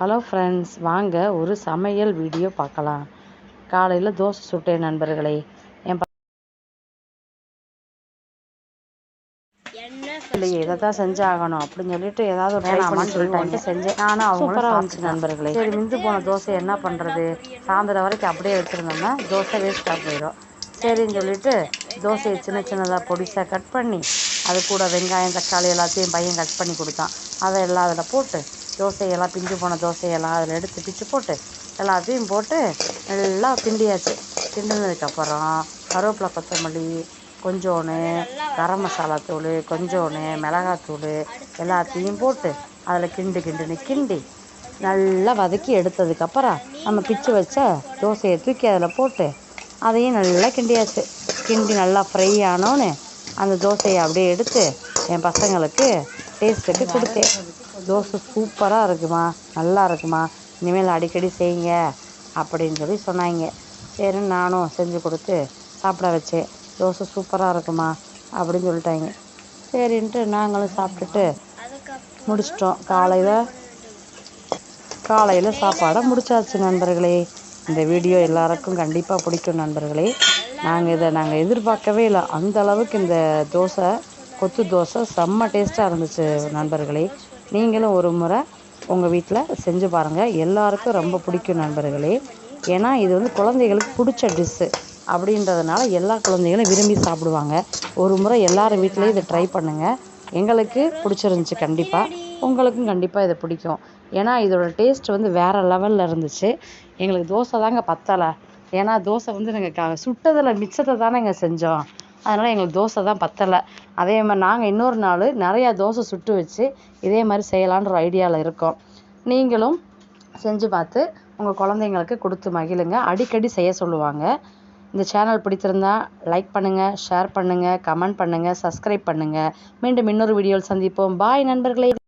Hello friends வாங்க ஒரு சமையல் வீடியோ பார்க்கலாம். காலையில் தோசை சுட்டேன் நண்பர்களே. என் இல்லையே இதை தான் செஞ்சாகணும். அப்படின்னு சொல்லிட்டு ஏதாவது வேணாமான்னு சொல்லிட்டாங்க செஞ்சேன். நானும் அவங்களும் வந்துச்சு நண்பர்களே. சரி மிந்து போன தோசை என்ன பண்ணுறது சாயந்தரம் வரைக்கும் அப்படியே வச்சுருந்தோம்னா தோசை வேஸ்ட்டாக போயிடும். சரின்னு சொல்லிட்டு தோசையை சின்ன சின்னதாக பொடிசாக கட் பண்ணி அது கூட வெங்காயம் தக்காளி எல்லாத்தையும் பையன் கட் பண்ணி கொடுத்தான். அதை எல்லாம் அதில் போட்டு தோசையெல்லாம் பிஞ்சு போன தோசையெல்லாம் அதில் எடுத்து பிச்சு போட்டு எல்லாத்தையும் போட்டு நல்லா கிண்டியாச்சு. கிண்டினதுக்கப்புறம் கருவேப்பிலை கொத்தமல்லி கொஞ்சோன்னு கரம் மசாலா தூள் கொஞ்சோண்டு மிளகாத்தூள் எல்லாத்தையும் போட்டு அதில் கிண்டு கிண்டுன்னு கிண்டி நல்லா வதக்கி எடுத்ததுக்கப்புறம் நம்ம பிச்சு வச்ச தோசையை தூக்கி அதில் போட்டு அதையும் நல்லா கிண்டியாச்சு. கிண்டி நல்லா ஃப்ரை ஆனோன்னு அந்த தோசையை அப்படியே எடுத்து என் பசங்களுக்கு டேஸ்ட்டுக்கு கொடுத்தேன் தோசை சூப்பராக இருக்குமா? நல்லா இருக்குமா? இனிமேல் அடிக்கடி செய்யுங்க அப்படின்னு சொல்லி சொன்னாங்க. சரி நானும் செஞ்சு கொடுத்து சாப்பிட வச்சேன். தோசை சூப்பராக இருக்குமா? அப்படின்னு சொல்லிட்டாங்க. சரின்ட்டு நாங்களும் சாப்பிட்டுட்டு முடிச்சிட்டோம். காலையில் காலையில் சாப்பாடை முடிச்சாச்சு நண்பர்களே. இந்த வீடியோ எல்லாருக்கும் கண்டிப்பாக பிடிக்கும் நண்பர்களே. நாங்கள் இதை நாங்கள் எதிர்பார்க்கவே இல்லை. அந்த அளவுக்கு இந்த தோசை கொத்து தோசை. செம்ம டேஸ்ட்டாக இருந்துச்சு நண்பர்களே. நீங்களும் ஒரு முறை உங்கள் வீட்டில் செஞ்சு பாருங்கள் எல்லாருக்கும் ரொம்ப பிடிக்கும் நண்பர்களே. ஏன்னா இது வந்து குழந்தைகளுக்கு பிடிச்ச டிஷ்ஷு அப்படின்றதுனால எல்லா குழந்தைகளும் விரும்பி சாப்பிடுவாங்க. ஒரு முறை எல்லார் வீட்லேயும் இதை ட்ரை பண்ணுங்கள் எங்களுக்கு பிடிச்சிருந்துச்சி கண்டிப்பாக உங்களுக்கும் கண்டிப்பாக இது பிடிக்கும். ஏன்னா இதோட டேஸ்ட் வந்து வேறு லெவலில் இருந்துச்சு. எங்களுக்கு தோசை தாங்க பத்தலை. ஏன்னா தோசை வந்து நாங்கள் க சுட்டதில் மிச்சத்தை தானேங்க செஞ்சோம். அதனால் எங்களுக்கு தோசை தான் பத்தலை. அதே மாதிரி நாங்கள் இன்னொரு நாள் நிறையா தோசை சுட்டு வச்சு இதே மாதிரி செய்யலான்ற ஒரு ஐடியாவில் இருக்கோம். நீங்களும் செஞ்சு பார்த்து உங்கள் குழந்தைங்களுக்கு கொடுத்து மகிழுங்க. அடிக்கடி செய்ய சொல்லுவாங்க. இந்த சேனல் பிடித்திருந்தா லைக் பண்ணுங்கள் ஷேர் பண்ணுங்கள் கமெண்ட் பண்ணுங்கள் சப்ஸ்கிரைப் பண்ணுங்கள் மீண்டும் இன்னொரு வீடியோவில் சந்திப்போம். பாய் நண்பர்களே.